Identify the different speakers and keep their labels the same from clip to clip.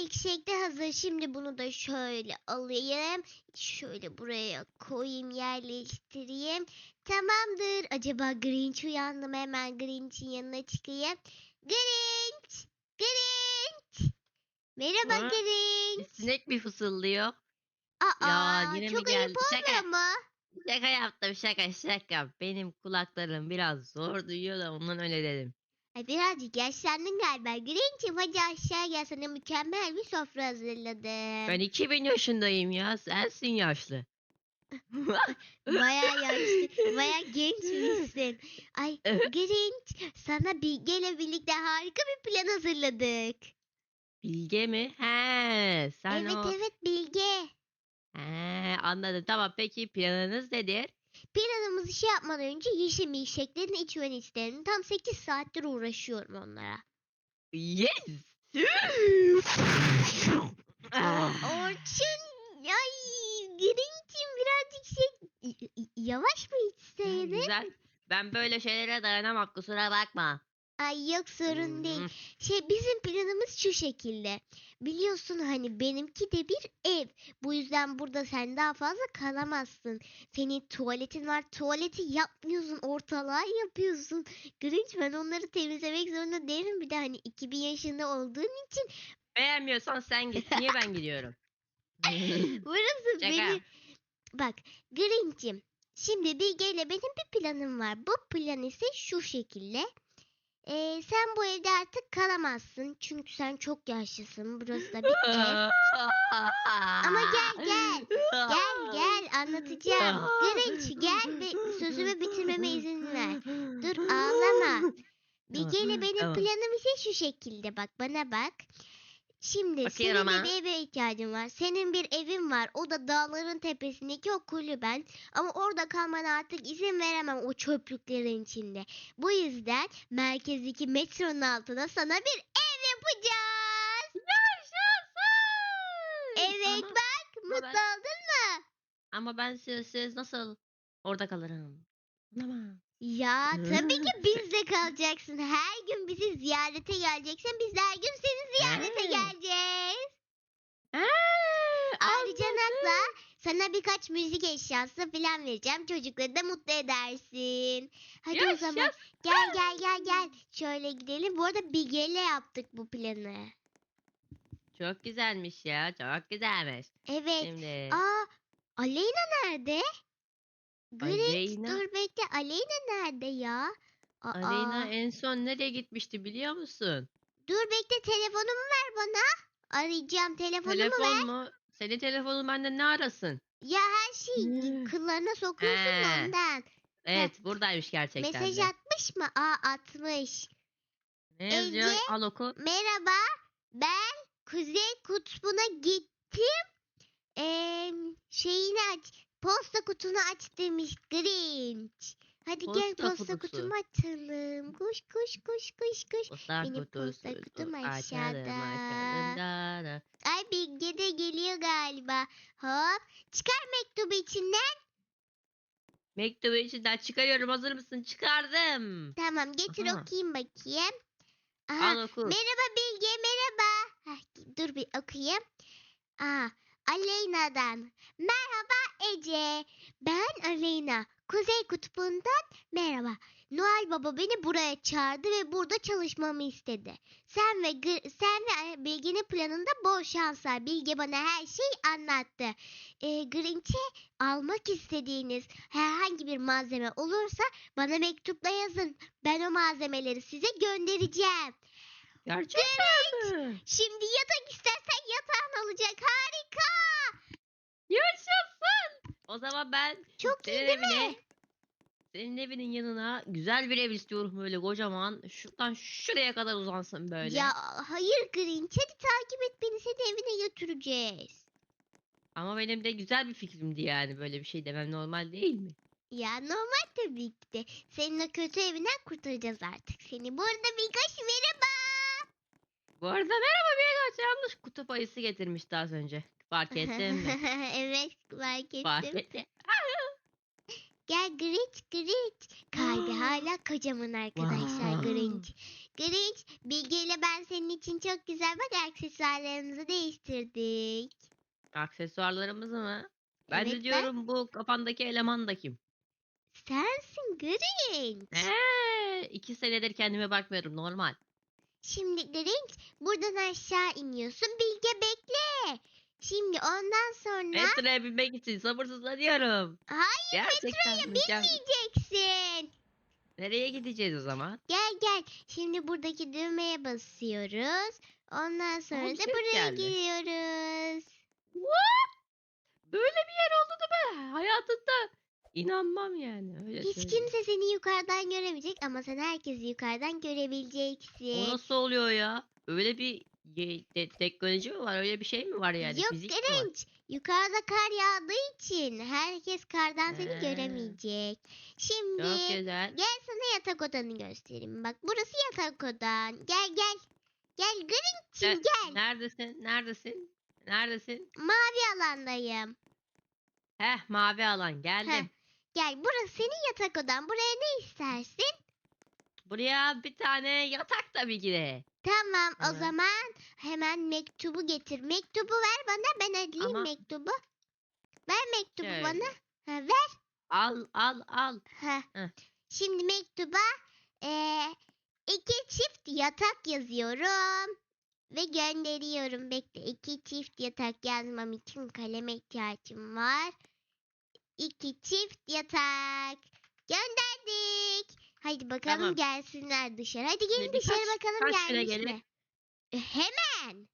Speaker 1: milkshake de hazır. Şimdi bunu da şöyle alayım. Şöyle buraya koyayım, yerleştireyim. Tamamdır. Acaba Grinch uyandı mı? Hemen Grinch'in yanına çıkayım. Grinch! Grinch! Merhaba
Speaker 2: Ha?
Speaker 1: Grinch.
Speaker 2: Sinek mi fısıldıyor?
Speaker 1: Aa,
Speaker 2: Ya, yine mi
Speaker 1: çok
Speaker 2: geldi?
Speaker 1: ayıp
Speaker 2: Şaka.
Speaker 1: olmuyor mu?
Speaker 2: Şaka yaptım şaka şaka. Benim kulaklarım biraz zor duyuyor da ondan öyle dedim.
Speaker 1: Ay birazcık yaşlandın galiba. Grinch'im hadi aşağı gel sana mükemmel bir sofra hazırladım.
Speaker 2: Ben 2000 yaşındayım ya. Sensin yaşlı.
Speaker 1: Baya yaşlı, baya gençmişsin. Ay
Speaker 2: Evet.
Speaker 1: Grinch sana Bilge'yle birlikte harika bir plan hazırladık.
Speaker 2: Bilge mi? He, sen
Speaker 1: evet
Speaker 2: o.
Speaker 1: evet Bilge.
Speaker 2: He, anladım. Tamam peki planınız nedir?
Speaker 1: Planımızı şey yapmadan önce yeşil milkshake'lerini içmeni isterim. Tam 8 saattir uğraşıyorum onlara.
Speaker 2: Yes.
Speaker 1: Orçun ay Grinch'im birazcık şey y- y- yavaş mı içseydin?
Speaker 2: Güzel. Ben böyle şeylere dayanamam kusura bakma.
Speaker 1: Ay yok sorun değil. Şey bizim planımız şu şekilde. Biliyorsun hani benimki de bir ev. Bu yüzden burada sen daha fazla kalamazsın. Senin tuvaletin var. Tuvaleti yapmıyorsun. Ortalığa yapıyorsun. Grinch ben onları temizlemek zorunda değilim. Bir de hani 2000 yaşında olduğun için
Speaker 2: Beğenmiyorsan sen git. Niye ben gidiyorum?
Speaker 1: burası
Speaker 2: Şaka.
Speaker 1: beni... Bak Grinch'im. Şimdi Bilge ile benim bir planım var. Bu plan ise şu şekilde. Ee, sen bu evde artık kalamazsın. Çünkü sen çok yaşlısın. Burası da ev. Ama gel, gel. Gel gel anlatacağım. Grinch gel ve sözümü bitirmeme izin ver. Dur ağlama. Bilge ile benim planım ise şu şekilde bak bana bak. Şimdi
Speaker 2: Bakıyorum
Speaker 1: senin
Speaker 2: ha.
Speaker 1: bir eve ihtiyacın var. Senin bir evin var. O da dağların tepesindeki o kulüben. Ama orada kalmana artık izin veremem o çöplüklerin içinde. Bu yüzden merkezdeki metronun altına sana bir ev yapacağız. Evet
Speaker 2: Ama,
Speaker 1: bak mutlu
Speaker 2: ben-
Speaker 1: oldun mu?
Speaker 2: ama ben siz nasıl orada kalırım? Ama.
Speaker 1: Ya tabii ki bizde kalacaksın. Her gün bizi ziyarete geleceksin. Biz de her gün seni ziyarete geleceğiz. Ayrıca Nakla sana birkaç müzik eşyası falan vereceğim. Çocukları da mutlu edersin. Hadi o zaman
Speaker 2: Yaşasın.
Speaker 1: gel gel gel gel. Şöyle gidelim. Bu arada Bilge'yle yaptık bu planı.
Speaker 2: Çok güzelmiş ya. Çok güzelmiş.
Speaker 1: Evet.
Speaker 2: Şimdi
Speaker 1: Aa Aleyna nerede? Grinch
Speaker 2: Aleyna-
Speaker 1: dur bekle. Aleyna nerede ya? Aa,
Speaker 2: Aleyna en son nereye gitmişti biliyor musun?
Speaker 1: Dur bekle telefonumu ver bana. Arayacağım telefonumu
Speaker 2: Telefon
Speaker 1: ver.
Speaker 2: mu? Senin telefonun benden ne arasın?
Speaker 1: Ya her şeyi kıllarına sokuyorsun
Speaker 2: He.
Speaker 1: ondan.
Speaker 2: Evet buradaymış gerçekten
Speaker 1: Mesaj
Speaker 2: de.
Speaker 1: atmış mı? Aa atmış.
Speaker 2: Ne yazıyor?
Speaker 1: Ece.
Speaker 2: Al oku.
Speaker 1: Merhaba. Ben Kuzey Kutbu'na gittim. Ee, şeyini aç. Posta kutunu aç demiş Grinch. Hadi gel
Speaker 2: Posta
Speaker 1: posta
Speaker 2: kutusu.
Speaker 1: kutumu açalım. Koş koş koş koş koş.
Speaker 2: Posta
Speaker 1: Benim
Speaker 2: kutusu.
Speaker 1: posta kutum aşağıda.
Speaker 2: açalım, da, da.
Speaker 1: Ay Bilge de geliyor galiba. Hop. Çıkar mektubu içinden.
Speaker 2: Mektubu içinden çıkarıyorum. Hazır mısın? Çıkardım.
Speaker 1: Tamam getir
Speaker 2: Aha.
Speaker 1: okuyayım bakayım. Aha,
Speaker 2: Al oku.
Speaker 1: merhaba Bilge merhaba. Heh, dur bir okuyayım. Aa, Aleyna'dan. Merhaba Ece. Ben Aleyna. Kuzey Kutbu'ndan merhaba. Noel Baba beni buraya çağırdı ve burada çalışmamı istedi. Sen ve sen ve e, Bilge'nin planında bol şanslar. Bilge bana her şeyi anlattı. Ee, Grinch'e almak istediğiniz herhangi bir malzeme olursa bana mektupla yazın. Ben o malzemeleri size göndereceğim.
Speaker 2: Gerçekten mi?
Speaker 1: Şimdi yatak istersen yatağın olacak. Harika.
Speaker 2: Yaşasın. O zaman ben
Speaker 1: Çok iyi
Speaker 2: senin
Speaker 1: değil mi?
Speaker 2: evine, senin evinin yanına güzel bir ev istiyorum böyle kocaman. Şuradan şuraya kadar uzansın böyle.
Speaker 1: Ya hayır Grinch hadi takip et beni seni evine götüreceğiz.
Speaker 2: Ama benim de güzel bir fikrimdi yani böyle bir şey demem normal değil mi?
Speaker 1: Ya normal tabii ki de. Senin o kötü evinden kurtaracağız artık seni. Bu arada birkaç merhaba.
Speaker 2: Bu arada merhaba Birkaç yanlış kutup ayısı getirmişti az önce. Fark ettin mi?
Speaker 1: evet fark ettim.
Speaker 2: Fark ettim.
Speaker 1: Gel Grinch Grinch. Kalbi hala kocaman arkadaşlar
Speaker 2: Wow.
Speaker 1: Grinch. Grinch, Bilge ile ben senin için çok güzel bak aksesuarlarımızı değiştirdik.
Speaker 2: Aksesuarlarımızı mı? Ben
Speaker 1: Evet,
Speaker 2: de
Speaker 1: ben-
Speaker 2: diyorum bu kafandaki eleman da kim?
Speaker 1: Sensin Grinch.
Speaker 2: Eee, iki senedir kendime bakmıyorum normal.
Speaker 1: Şimdi Grinch buradan aşağı iniyorsun. Bilge bekle. Şimdi ondan sonra
Speaker 2: Metroya binmek için sabırsızlanıyorum.
Speaker 1: Hayır
Speaker 2: Gerçekten
Speaker 1: metroya
Speaker 2: mükemmel.
Speaker 1: binmeyeceksin.
Speaker 2: Nereye gideceğiz o zaman?
Speaker 1: Gel gel. Şimdi buradaki düğmeye basıyoruz. Ondan sonra da
Speaker 2: ses
Speaker 1: buraya
Speaker 2: geldi.
Speaker 1: giriyoruz.
Speaker 2: What? Böyle bir yer oldu da ben hayatımda inanmam yani. Öyle
Speaker 1: Hiç
Speaker 2: söyleyeyim.
Speaker 1: kimse seni yukarıdan göremeyecek ama sen herkesi yukarıdan görebileceksin.
Speaker 2: O nasıl oluyor ya? Öyle bir ye- te- teknoloji mi var? Öyle bir şey mi var yani?
Speaker 1: Yok
Speaker 2: Fizik mi var?
Speaker 1: Yukarıda kar yağdığı için herkes kardan seni
Speaker 2: He.
Speaker 1: göremeyecek. Şimdi
Speaker 2: Çok güzel.
Speaker 1: gel sana yatak odanı göstereyim. Bak burası yatak odan. Gel gel. Gel Grinch'im gel.
Speaker 2: Neredesin? Neredesin? Neredesin?
Speaker 1: Mavi alandayım.
Speaker 2: Heh mavi alan geldim.
Speaker 1: Gel burası senin yatak odan. Buraya ne istersin?
Speaker 2: Buraya bir tane yatak tabii ki de.
Speaker 1: Tamam o zaman hemen mektubu getir. Mektubu ver bana ben alayım
Speaker 2: Ama-
Speaker 1: mektubu. Ver mektubu
Speaker 2: Şöyle.
Speaker 1: bana. Ha, ver.
Speaker 2: Al al al.
Speaker 1: Ha.
Speaker 2: Heh.
Speaker 1: Şimdi mektuba eee, iki çift yatak yazıyorum. Ve gönderiyorum. Bekle iki çift yatak yazmam için kaleme ihtiyacım var. İki çift yatak. Gönderdik. Haydi bakalım
Speaker 2: Tamam.
Speaker 1: gelsinler dışarı. Hadi gelin
Speaker 2: Şimdi
Speaker 1: dışarı bakalım gelmiş
Speaker 2: gelir?
Speaker 1: mi? E, Hemen.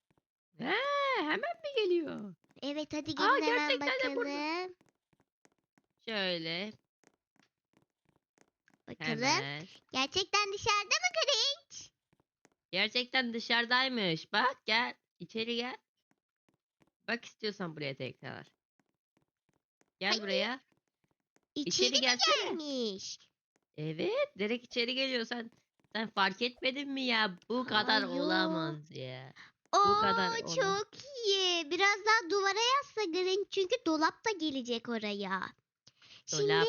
Speaker 2: He, hemen mi geliyor?
Speaker 1: Evet hadi
Speaker 2: Aa,
Speaker 1: gelin hemen
Speaker 2: gerçekten de burada.
Speaker 1: bakalım.
Speaker 2: Şöyle
Speaker 1: Bakalım.
Speaker 2: hemen.
Speaker 1: Gerçekten dışarıda mı Grinch?
Speaker 2: Gerçekten dışarıdaymış. Bak gel. içeri gel. Bak istiyorsan buraya tekrar. Gel
Speaker 1: Hayır.
Speaker 2: buraya.
Speaker 1: İçeri, mi
Speaker 2: gelsene.
Speaker 1: gelmiş?
Speaker 2: Evet. Direkt içeri geliyor. Sen, sen fark etmedin mi ya? Bu kadar
Speaker 1: Ay, yo.
Speaker 2: olamaz ya.
Speaker 1: Oo
Speaker 2: kadar olan.
Speaker 1: çok iyi. Biraz daha duvara yazsa Grinch çünkü dolap da gelecek oraya. Şimdi
Speaker 2: Dolap.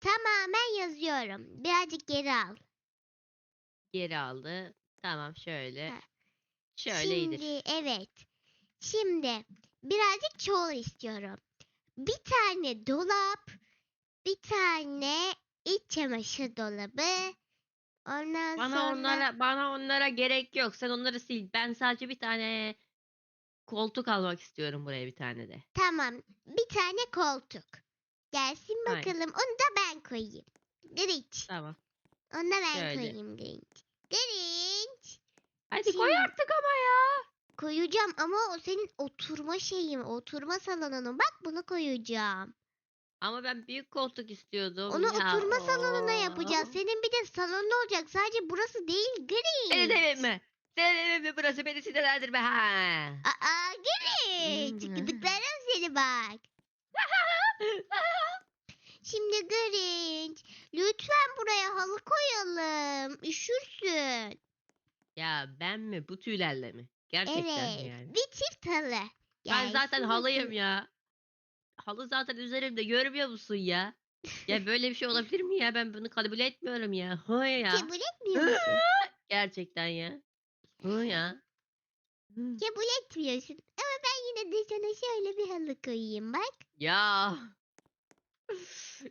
Speaker 1: tamamen yazıyorum. Birazcık geri al.
Speaker 2: Geri aldı. Tamam şöyle.
Speaker 1: Ha.
Speaker 2: Şöyle iyidir.
Speaker 1: Şimdi evet. Şimdi birazcık çoğul istiyorum. Bir tane dolap, bir tane iç çamaşır dolabı. Ondan
Speaker 2: Bana
Speaker 1: sonra
Speaker 2: onlara bana onlara gerek yok. Sen onları sil. Ben sadece bir tane koltuk almak istiyorum buraya bir tane de.
Speaker 1: tamam bir tane koltuk. Gelsin
Speaker 2: Aynen.
Speaker 1: bakalım. Onu da ben koyayım. Grinch.
Speaker 2: Tamam.
Speaker 1: Onu da ben
Speaker 2: Şöyle.
Speaker 1: koyayım Grinch. Grinch.
Speaker 2: Hadi koy
Speaker 1: Şimdi-
Speaker 2: artık ama ya.
Speaker 1: Koyacağım ama o senin oturma şeyin, oturma salonunu. Bak bunu koyacağım.
Speaker 2: Ama ben büyük koltuk istiyordum.
Speaker 1: Onu
Speaker 2: ya.
Speaker 1: oturma salonuna yapacağız.
Speaker 2: Oo.
Speaker 1: Senin bir de salonda olacak. Sadece burası değil Grinch.
Speaker 2: Senin evin mi? Senin evin mi burası? Beni sinirlendirme ha.
Speaker 1: Aa Grinch.
Speaker 2: Hmm.
Speaker 1: Gıdıklarım seni bak. Şimdi Grinch. Lütfen buraya halı koyalım. Üşürsün.
Speaker 2: ya ben mi? Bu tüylerle mi? Gerçekten mi
Speaker 1: evet.
Speaker 2: yani?
Speaker 1: Bir çift halı.
Speaker 2: Ben zaten halıyım ya. Halı zaten üzerimde görmüyor musun ya? Ya böyle bir şey olabilir mi ya? Ben bunu kabul etmiyorum ya. Hı ya.
Speaker 1: Kabul etmiyor musun?
Speaker 2: Gerçekten ya. Hı ya.
Speaker 1: Kabul etmiyorsun. Ama ben yine de sana şöyle bir halı koyayım bak.
Speaker 2: Ya.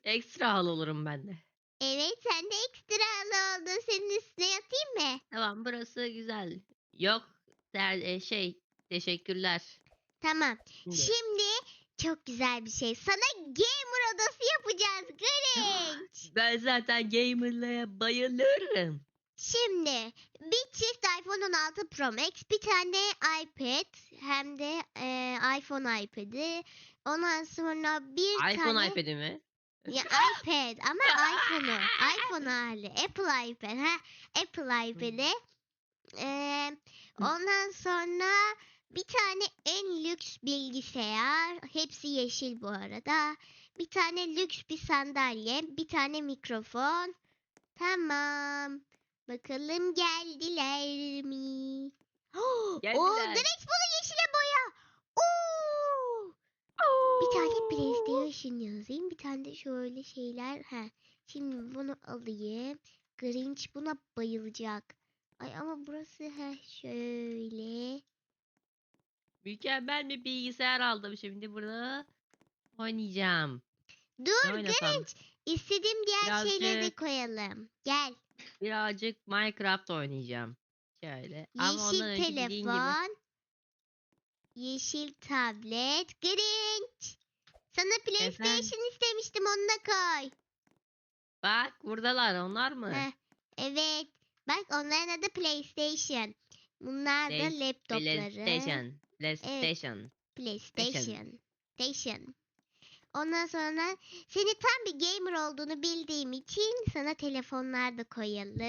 Speaker 2: Ekstra halı olurum ben de.
Speaker 1: Evet sen de ekstra halı oldun. Senin üstüne yatayım mı?
Speaker 2: Tamam burası güzel. Yok der, e, şey teşekkürler.
Speaker 1: Tamam.
Speaker 2: Şimdi.
Speaker 1: Şimdi çok güzel bir şey. Sana gamer odası yapacağız Grinch.
Speaker 2: Ben zaten gamerlaya bayılırım.
Speaker 1: Şimdi bir çift iPhone 16 Pro Max, bir tane iPad hem de e, iPhone iPad'i. Ondan sonra bir
Speaker 2: iPhone
Speaker 1: tane
Speaker 2: iPad'i mi?
Speaker 1: ya iPad ama iPhone'u, iPhone hali, Apple iPad, ha Apple iPad'i. Ee, ondan sonra bir tane en lüks bilgisayar, hepsi yeşil bu arada. Bir tane lüks bir sandalye, bir tane mikrofon. Tamam. Bakalım geldiler mi? Oh,
Speaker 2: Geldiler.
Speaker 1: direkt bunu yeşile boya. Oo! Bir tane PlayStation yazayım. Bir tane de şöyle şeyler. Ha. Şimdi bunu alayım. Grinch buna bayılacak. Ay ama burası heh şöyle.
Speaker 2: Mükemmel bir bilgisayar aldım şimdi burada. Oynayacağım.
Speaker 1: Dur? Grinch. İstediğim diğer şeyleri de
Speaker 2: Birazcık-
Speaker 1: koyalım. Gel.
Speaker 2: Birazcık Minecraft oynayacağım. Şöyle. Ama ondan
Speaker 1: Yeşil
Speaker 2: önce dediğin gibi.
Speaker 1: telefon. Yeşil tablet. Grinch. Sana PlayStation istemiştim onu da koy.
Speaker 2: Bak buradalar onlar mı?
Speaker 1: Heh, evet. Bak onların adı PlayStation. Bunlar da
Speaker 2: Play-
Speaker 1: laptopları.
Speaker 2: PlayStation. PlayStation.
Speaker 1: PlayStation. Station. Ondan sonra seni tam bir gamer olduğunu bildiğim için sana telefonlar da koyalım.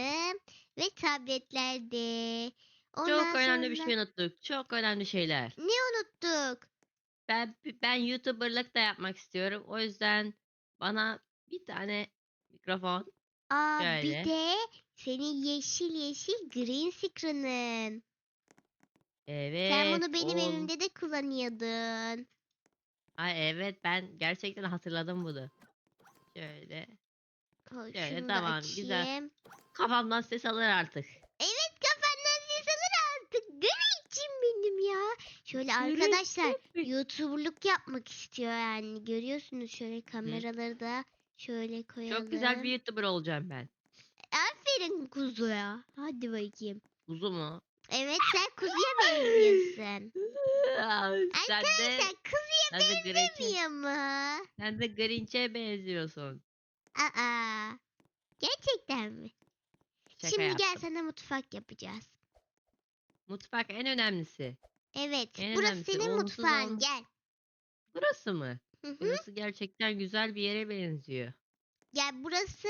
Speaker 1: Ve tabletler de. Ondan
Speaker 2: Çok önemli bir
Speaker 1: sonra-
Speaker 2: şey unuttuk. Çok önemli şeyler.
Speaker 1: Ne unuttuk?
Speaker 2: Ben ben YouTuber'lık da yapmak istiyorum. O yüzden bana bir tane mikrofon.
Speaker 1: Aa
Speaker 2: Şöyle.
Speaker 1: bir de senin yeşil yeşil green screen'ın.
Speaker 2: Evet.
Speaker 1: Sen bunu benim
Speaker 2: ol-
Speaker 1: evimde de kullanıyordun.
Speaker 2: Ay evet ben gerçekten hatırladım bunu. Şöyle.
Speaker 1: Koy,
Speaker 2: Şöyle, tamam, güzel.
Speaker 1: açayım.
Speaker 2: Kafamdan ses alır artık.
Speaker 1: Evet kafandan ses alır artık. Grinch'im benim ya. Şöyle arkadaşlar
Speaker 2: tabii.
Speaker 1: YouTuber'lık yapmak istiyor yani. Görüyorsunuz şöyle kameraları da şöyle koyalım.
Speaker 2: Çok güzel bir YouTuber olacağım ben.
Speaker 1: Aferin kuzuya. Hadi bakayım.
Speaker 2: Kuzu mu?
Speaker 1: Evet sen kuzuya benziyorsun.
Speaker 2: sen de,
Speaker 1: Arkadaşlar kuzuya
Speaker 2: sen de Grinch'e,
Speaker 1: benzemiyor mu?
Speaker 2: sen de Grinch'e benziyorsun.
Speaker 1: Aa. Gerçekten mi?
Speaker 2: Şaka
Speaker 1: Şimdi
Speaker 2: yaptım.
Speaker 1: gel sana mutfak yapacağız.
Speaker 2: Mutfak en önemlisi.
Speaker 1: Evet.
Speaker 2: En
Speaker 1: burası
Speaker 2: önemlisi,
Speaker 1: senin
Speaker 2: onsuz
Speaker 1: mutfağın.
Speaker 2: olmaz.
Speaker 1: Gel.
Speaker 2: Burası mı?
Speaker 1: Hı hı.
Speaker 2: Burası gerçekten güzel bir yere benziyor.
Speaker 1: Gel burası.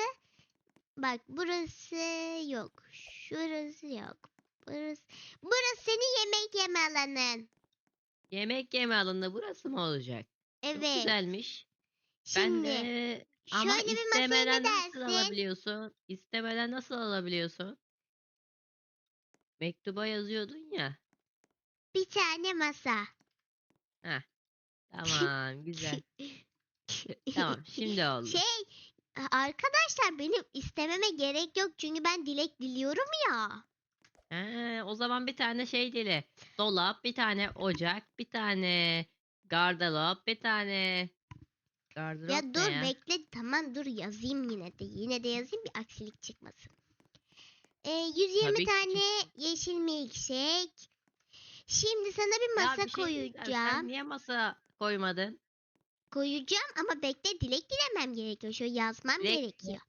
Speaker 1: Bak burası yok. Şurası yok. Burası. Burası senin yemek yeme alanın.
Speaker 2: Yemek yeme alanı burası mı olacak? Çok
Speaker 1: Evet.
Speaker 2: güzelmiş.
Speaker 1: Şimdi
Speaker 2: ben de ama
Speaker 1: şöyle bir
Speaker 2: istemeden nasıl
Speaker 1: dersin?
Speaker 2: alabiliyorsun? İstemeden nasıl alabiliyorsun? Mektuba yazıyordun ya.
Speaker 1: bir tane masa.
Speaker 2: Tamam güzel. tamam şimdi oldu.
Speaker 1: Şey arkadaşlar benim istememe gerek yok çünkü ben dilek diliyorum ya.
Speaker 2: He, o zaman bir tane şey dili. Dolap, bir tane ocak, bir tane gardırop, bir tane gardırop
Speaker 1: Ya dur
Speaker 2: ya?
Speaker 1: bekle tamam dur yazayım yine de. Yine de yazayım bir aksilik çıkmasın. Ee, 120
Speaker 2: Tabii ki
Speaker 1: tane yeşil milkshake. Şimdi sana bir
Speaker 2: Ya
Speaker 1: masa
Speaker 2: bir şey diyeceğim, Sen
Speaker 1: koyacağım.
Speaker 2: niye masa koymadın?
Speaker 1: Koyacağım ama bekle dilek dilemem gerekiyor. Şöyle yazmam
Speaker 2: Dilek-
Speaker 1: gerekiyor.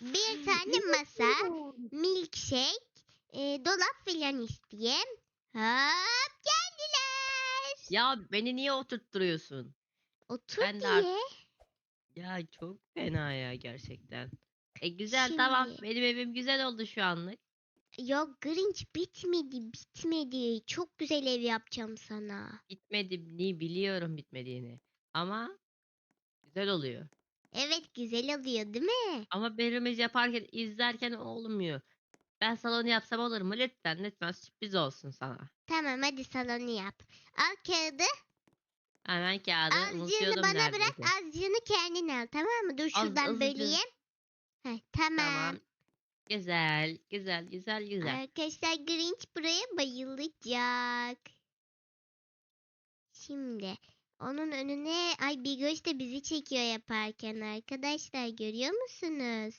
Speaker 1: Bir tane masa, milkshake, e, dolap filan isteyeyim. Hop geldiler.
Speaker 2: Ya beni niye oturtturuyorsun?
Speaker 1: Otur
Speaker 2: Ben
Speaker 1: diye.
Speaker 2: Ya çok fena ya gerçekten. E güzel tamam
Speaker 1: Şimdi-
Speaker 2: benim evim güzel oldu şu anlık.
Speaker 1: Yok Grinch bitmedi bitmedi. Çok güzel ev yapacağım sana.
Speaker 2: Bitmedi ni biliyorum bitmediğini. Ama güzel oluyor.
Speaker 1: Evet güzel oluyor değil mi?
Speaker 2: Ama birimiz yaparken izlerken olmuyor. Ben salonu yapsam olur mu? Lütfen lütfen sürpriz olsun sana.
Speaker 1: Tamam hadi salonu yap. Al kağıdı.
Speaker 2: Hemen kağıdı
Speaker 1: Azıcığını
Speaker 2: unutuyordum
Speaker 1: bana bırak.
Speaker 2: neredeyse.
Speaker 1: Azıcığını kendin al tamam mı? Dur şuradan
Speaker 2: azıcık.
Speaker 1: böleyim. Heh, tamam.
Speaker 2: Tamam. Güzel, güzel, güzel, güzel.
Speaker 1: Arkadaşlar Grinch buraya bayılacak. Şimdi onun önüne ay Bigoş da bizi çekiyor yaparken arkadaşlar görüyor musunuz?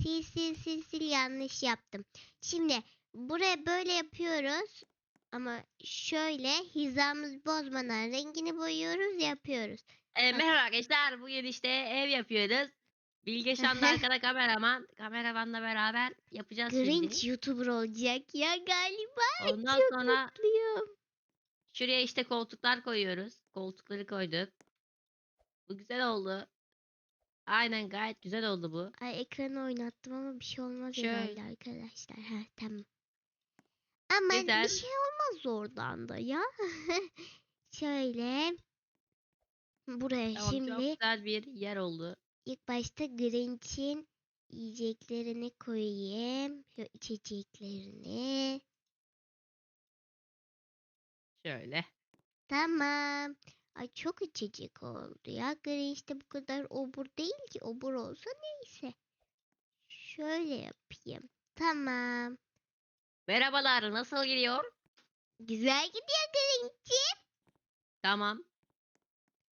Speaker 1: Sil sil sil sil yanlış yaptım. Şimdi buraya böyle yapıyoruz. Ama şöyle hizamız bozmadan rengini boyuyoruz yapıyoruz.
Speaker 2: Ee, merhaba arkadaşlar. Bugün işte ev yapıyoruz. Bilge Şan da arkada kameraman. Kameramanla beraber yapacağız
Speaker 1: Grinch
Speaker 2: şimdi.
Speaker 1: YouTuber olacak ya galiba.
Speaker 2: Ondan
Speaker 1: Çok
Speaker 2: sonra
Speaker 1: mutluyum.
Speaker 2: şuraya işte koltuklar koyuyoruz. Koltukları koyduk. Bu güzel oldu. Aynen gayet güzel oldu bu.
Speaker 1: Ay ekranı oynattım ama bir şey olmaz
Speaker 2: Şöyle.
Speaker 1: herhalde arkadaşlar. Ha tamam. Ama
Speaker 2: Güzel.
Speaker 1: bir şey olmaz oradan da ya. Şöyle. Buraya
Speaker 2: Tamam çok
Speaker 1: şimdi
Speaker 2: güzel bir yer oldu.
Speaker 1: İlk başta Grinch'in yiyeceklerini koyayım. Şu içeceklerini.
Speaker 2: Şöyle.
Speaker 1: Tamam. Ay çok içecek oldu ya. Grinch de bu kadar obur değil ki. Obur olsa neyse. Şöyle yapayım. Tamam.
Speaker 2: Merhabalar nasıl gidiyor?
Speaker 1: Güzel gidiyor Grinch'im.
Speaker 2: Tamam.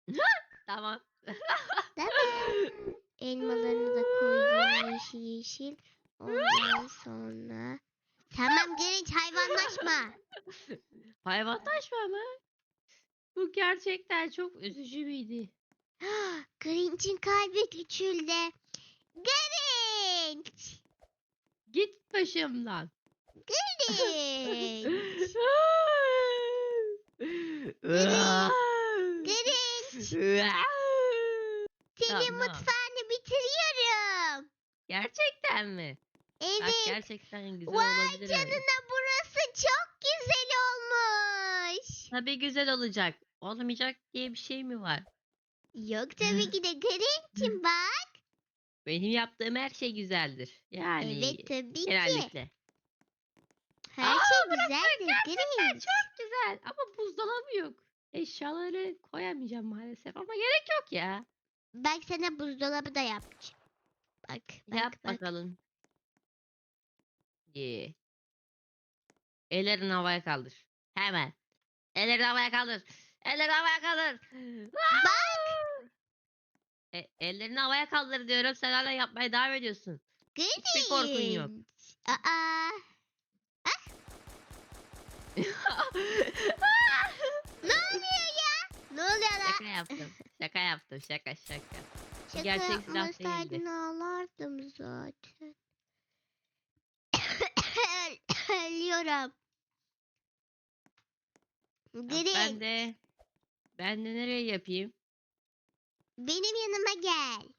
Speaker 2: tamam.
Speaker 1: Tamam. Elmalarını da koyuyorum yeşil yeşil. Ondan sonra... Tamam Grinch hayvanlaşma.
Speaker 2: Hayvanlaşma mı? Bu gerçekten çok üzücü miydi?
Speaker 1: Grinch'in kalbi küçüldü. Grinch!
Speaker 2: Git başımdan.
Speaker 1: Grinch! Grinch! Senin
Speaker 2: Tamam.
Speaker 1: mutfağını bitiriyorum.
Speaker 2: Gerçekten mi? Bak
Speaker 1: Evet.
Speaker 2: gerçekten güzel
Speaker 1: Vay
Speaker 2: olabilir. öyle.
Speaker 1: canına burası çok güzel olmuş.
Speaker 2: Tabii güzel olacak. Olmayacak diye bir şey mi var?
Speaker 1: Yok tabii ki de Grinch'im bak.
Speaker 2: Benim yaptığım her şey güzeldir. Yani
Speaker 1: evet tabii ki.
Speaker 2: genellikle.
Speaker 1: Her
Speaker 2: Aa,
Speaker 1: şey
Speaker 2: burası
Speaker 1: güzeldir
Speaker 2: Gerçekten
Speaker 1: Grinch.
Speaker 2: çok güzel ama buzdolabı yok. Eşyaları koyamayacağım maalesef ama gerek yok ya.
Speaker 1: Bak sana buzdolabı da yapacağım. Bak bak
Speaker 2: Yap
Speaker 1: bak.
Speaker 2: bakalım. Ye. Ellerini havaya kaldır. Hemen. Ellerini havaya kaldır. Ellerini havaya kaldır.
Speaker 1: Bak
Speaker 2: E, ellerini havaya kaldır diyorum. Sen hala yapmaya devam ediyorsun. Hiçbir korkun yok.
Speaker 1: Aa. Ne oluyor ya? Ne oluyor lan?
Speaker 2: şaka yaptım. Şaka yaptım. Şaka şaka.
Speaker 1: Şaka
Speaker 2: gerçek silah
Speaker 1: yapmasaydın
Speaker 2: değildi.
Speaker 1: ağlardım zaten. Ölüyorum. Grinch
Speaker 2: Ben de ben de nereye yapayım?
Speaker 1: benim yanıma gel.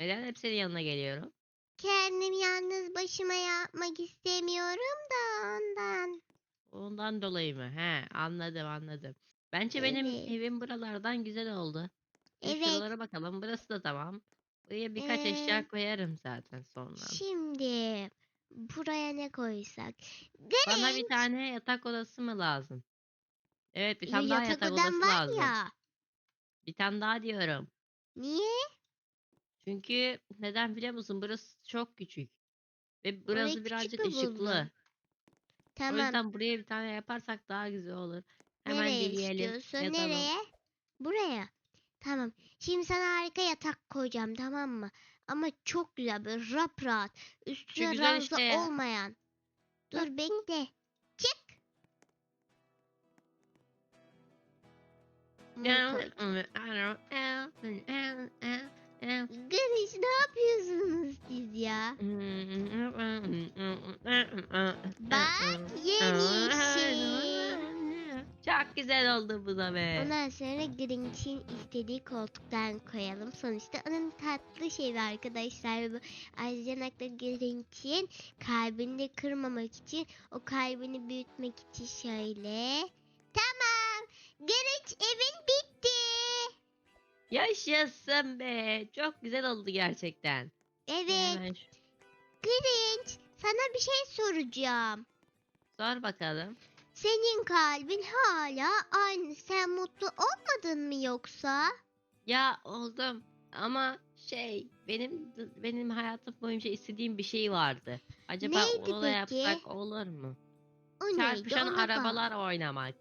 Speaker 2: Neden hep senin yanına geliyorum?
Speaker 1: Kendim yalnız başıma yapmak istemiyorum da ondan.
Speaker 2: Ondan dolayı mı? He, anladım anladım. Bence benim
Speaker 1: Evet.
Speaker 2: evim buralardan güzel oldu. Bir
Speaker 1: Evet.
Speaker 2: Şuralara bakalım. Burası da tamam. Buraya birkaç
Speaker 1: Ee,
Speaker 2: eşya koyarım zaten sonra.
Speaker 1: Şimdi buraya ne koysak?
Speaker 2: Bana bir tane yatak odası mı lazım? Evet bir tane daha
Speaker 1: yatak
Speaker 2: yatak
Speaker 1: odam
Speaker 2: odası
Speaker 1: var
Speaker 2: lazım.
Speaker 1: ya.
Speaker 2: Bir tane daha diyorum.
Speaker 1: Niye?
Speaker 2: Çünkü neden biliyor musun? Burası çok küçük. Ve
Speaker 1: Orayı
Speaker 2: burası
Speaker 1: küçük
Speaker 2: birazcık
Speaker 1: mü buldun?
Speaker 2: ışıklı. O
Speaker 1: Tamam.
Speaker 2: yüzden buraya bir tane yaparsak daha güzel olur. Hemen
Speaker 1: Nereye
Speaker 2: dileyelim.
Speaker 1: istiyorsun?
Speaker 2: yatalım.
Speaker 1: Nereye? Buraya. Tamam. Şimdi sana harika yatak koyacağım tamam mı? Ama çok güzel böyle rap rahat. Üstüne
Speaker 2: güzel
Speaker 1: ranza
Speaker 2: işte ya.
Speaker 1: olmayan. Dur bekle. Çık. Bunu koy. Grinch ne yapıyorsunuz siz ya? Bak yemişim.
Speaker 2: Çok güzel oldu bu da be.
Speaker 1: Ondan sonra Grinch'in istediği koltuktan koyalım. Sonuçta onun tatlı şeyi arkadaşlar bu. Da Grinch'in kalbini de kırmamak için o kalbini büyütmek için şöyle. Tamam. Grinch evin bitti.
Speaker 2: Yaşasın be. Çok güzel oldu gerçekten.
Speaker 1: Evet.
Speaker 2: Hemen şu-
Speaker 1: Grinch sana bir şey soracağım.
Speaker 2: Sor bakalım.
Speaker 1: Senin kalbin hala aynı. Sen mutlu olmadın mı yoksa?
Speaker 2: Ya oldum ama şey benim benim hayatım boyunca istediğim bir şey vardı. Acaba
Speaker 1: Neydi
Speaker 2: onu da
Speaker 1: peki?
Speaker 2: yapsak olur mu?
Speaker 1: O neydi?
Speaker 2: Çarpışan
Speaker 1: bak.
Speaker 2: arabalar oynamak.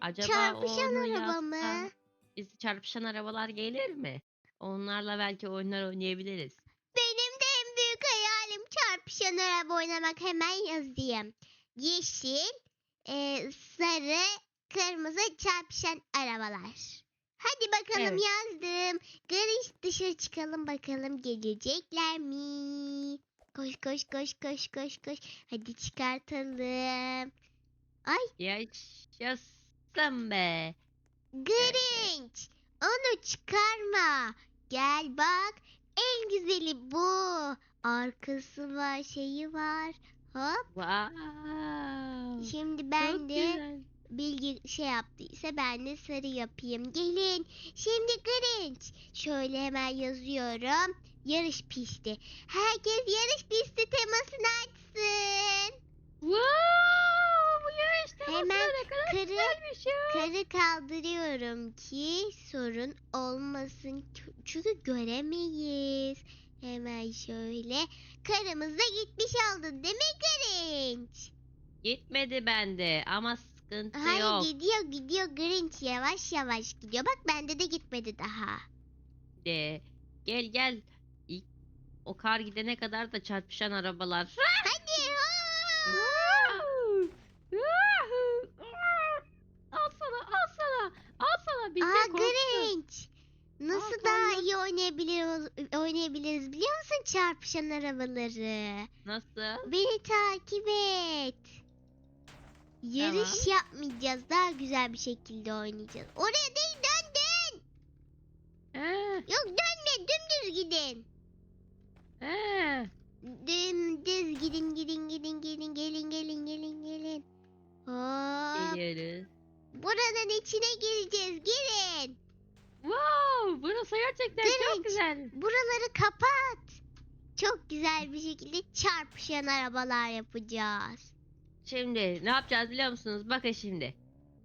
Speaker 2: Acaba
Speaker 1: Çarpışan
Speaker 2: onu
Speaker 1: araba mı?
Speaker 2: yapsam biz çarpışan arabalar gelir mi? Onlarla belki oyunlar oynayabiliriz.
Speaker 1: Benim de en büyük hayalim çarpışan araba oynamak. Hemen yazayım. Yeşil, e, sarı, kırmızı çarpışan arabalar. Hadi bakalım
Speaker 2: Evet.
Speaker 1: yazdım. Grinch dışarı çıkalım bakalım gelecekler mi? Koş koş koş koş koş koş. Hadi çıkartalım.
Speaker 2: Yaşasın be.
Speaker 1: Grinch onu çıkarma. Gel bak en güzeli bu. Arkası var şeyi var. Hop.
Speaker 2: Wow.
Speaker 1: Şimdi ben
Speaker 2: Çok
Speaker 1: de
Speaker 2: güzel.
Speaker 1: bilgi şey yaptıysa ben de sarı yapayım. Gelin. Şimdi Grinch. Şöyle hemen yazıyorum. Yarış pisti. Herkes yarış pisti temasını açsın.
Speaker 2: Wow, bu yarışta
Speaker 1: Hemen
Speaker 2: ne kadar
Speaker 1: karı-
Speaker 2: güzelmiş ya.
Speaker 1: Karı kaldırıyorum ki sorun olmasın. Çünkü göremeyiz. Hemen şöyle. Karımız da gitmiş oldu değil mi Grinch?
Speaker 2: Gitmedi bende ama sıkıntı
Speaker 1: Hayır
Speaker 2: yok.
Speaker 1: gidiyor gidiyor Grinch yavaş yavaş gidiyor. Bak bende de gitmedi daha.
Speaker 2: De. Gel gel. İlk, o kar gidene kadar da çarpışan arabalar.
Speaker 1: Hadi. ha!
Speaker 2: al sana al sana. Al sana. Biz
Speaker 1: Aa. Grinch. Nasıl
Speaker 2: Aa,
Speaker 1: daha iyi oynayabiliriz, oynayabiliriz biliyor musun çarpışan arabaları?
Speaker 2: Nasıl?
Speaker 1: Beni takip et. Yarış yapmayacağız. Daha güzel bir şekilde oynayacağız. Oraya değil dön dön.
Speaker 2: He,
Speaker 1: Yok dönme dümdüz gidin.
Speaker 2: he.
Speaker 1: Dümdüz gidin gidin gidin gidin gelin gelin gelin gelin. Hop.
Speaker 2: Geliyoruz.
Speaker 1: Buranın içine gireceğiz girin.
Speaker 2: Wow, burası gerçekten çok
Speaker 1: Grinch.
Speaker 2: güzel.
Speaker 1: Buraları kapat. Çok güzel bir şekilde çarpışan arabalar yapacağız.
Speaker 2: Şimdi ne yapacağız biliyor musunuz? Bakın şimdi.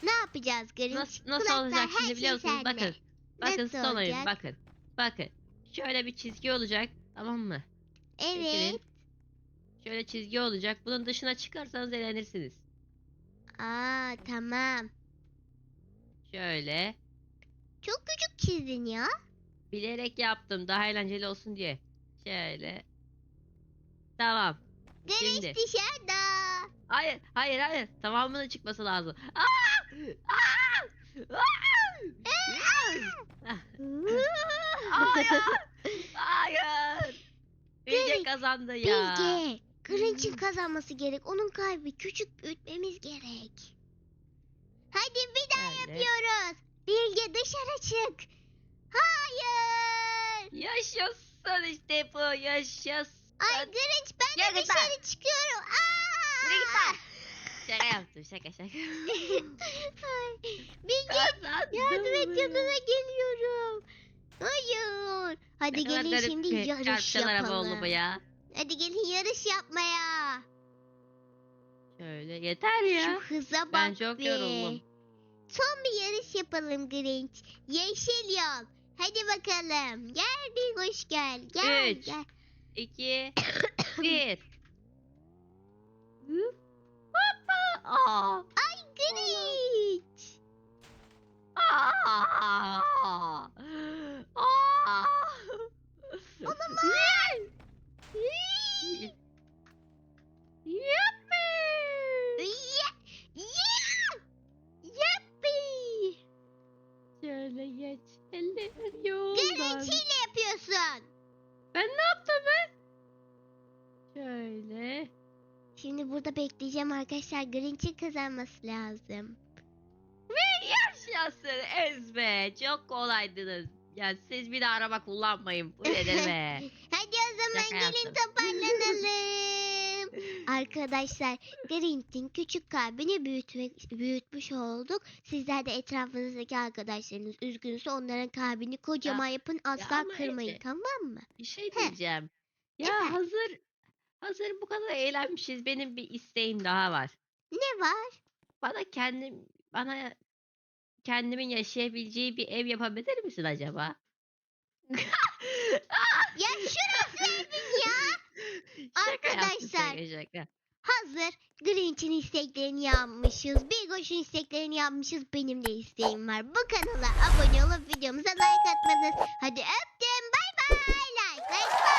Speaker 1: Ne yapacağız Grinch?
Speaker 2: Nasıl, nasıl
Speaker 1: Kulaklar,
Speaker 2: olacak
Speaker 1: her
Speaker 2: şimdi
Speaker 1: şey
Speaker 2: biliyor musunuz?
Speaker 1: sende.
Speaker 2: Bakın. Bakın
Speaker 1: Nasıl
Speaker 2: son oyun
Speaker 1: olacak?
Speaker 2: bakın. Bakın. Şöyle bir çizgi olacak. Tamam mı?
Speaker 1: Evet.
Speaker 2: Şöyle çizgi olacak. Bunun dışına çıkarsanız eğlenirsiniz.
Speaker 1: Aa tamam.
Speaker 2: Şöyle.
Speaker 1: Çok küçük çizdin ya.
Speaker 2: Bilerek yaptım. Daha eğlenceli olsun diye. Şöyle. Tamam.
Speaker 1: Grinch
Speaker 2: Şimdi.
Speaker 1: dışarıda.
Speaker 2: Hayır, hayır, hayır. Tamamının çıkması lazım. Aa! Aa! Aa! Hayır. Hayır. Bilge kazandı ya.
Speaker 1: Bilge. Grinch'in kazanması gerek. Onun kalbi küçük büyütmemiz gerek. Hadi bir daha
Speaker 2: Şöyle.
Speaker 1: yapıyoruz. Bilge dışarı çık. Hayır.
Speaker 2: Yaşasın işte bu yaşasın.
Speaker 1: Ay Grinch ben
Speaker 2: Gel
Speaker 1: de
Speaker 2: git lan.
Speaker 1: dışarı çıkıyorum. Aa!
Speaker 2: Yürü git lan. Şaka yaptım şaka şaka.
Speaker 1: Ay, Bilge
Speaker 2: Kazandım.
Speaker 1: yardım et yanına geliyorum. Hayır. Hadi
Speaker 2: Ne kadar
Speaker 1: gelin
Speaker 2: garip
Speaker 1: şimdi
Speaker 2: bir
Speaker 1: yarış
Speaker 2: çarpışan araba oldu bu
Speaker 1: yapalım.
Speaker 2: ya.
Speaker 1: Hadi gelin yarış yapmaya.
Speaker 2: Şöyle yeter ya.
Speaker 1: Şu hıza bak
Speaker 2: Ben çok
Speaker 1: be.
Speaker 2: yoruldum
Speaker 1: son bir yarış yapalım Grinch. Yeşil yol. Hadi bakalım. Gel hoş gel. Gel
Speaker 2: Üç,
Speaker 1: gel. 2 1 arkadaşlar. Grinch'in kazanması lazım.
Speaker 2: Yaşasın Ezbe. Çok kolaydınız. Ya siz bir de araba kullanmayın. Bu nedir be?
Speaker 1: Hadi o zaman
Speaker 2: Şaka
Speaker 1: gelin
Speaker 2: yaptım.
Speaker 1: toparlanalım. Arkadaşlar Grinch'in küçük kalbini büyütmek, büyütmüş olduk. Sizler de etrafınızdaki arkadaşlarınız üzgünse onların kalbini kocaman yapın asla
Speaker 2: ama
Speaker 1: kırmayın
Speaker 2: Ece-
Speaker 1: tamam mı?
Speaker 2: Bir şey diyeceğim. Ya
Speaker 1: Efendim?
Speaker 2: hazır hazır bu kadar eğlenmişiz. Benim bir isteğim daha var.
Speaker 1: Ne var?
Speaker 2: Bana kendim bana kendimin yaşayabileceği bir ev yapabilir misin acaba?
Speaker 1: Ya şurası evin ya.
Speaker 2: Şaka yaptım,
Speaker 1: Arkadaşlar.
Speaker 2: şaka şaka.
Speaker 1: Hazır Grinch'in isteklerini yapmışız. Bigoş'un isteklerini yapmışız. Benim de isteğim var. Bu kanala abone olup videomuza like atmanız. Hadi öptüm. Bay bay.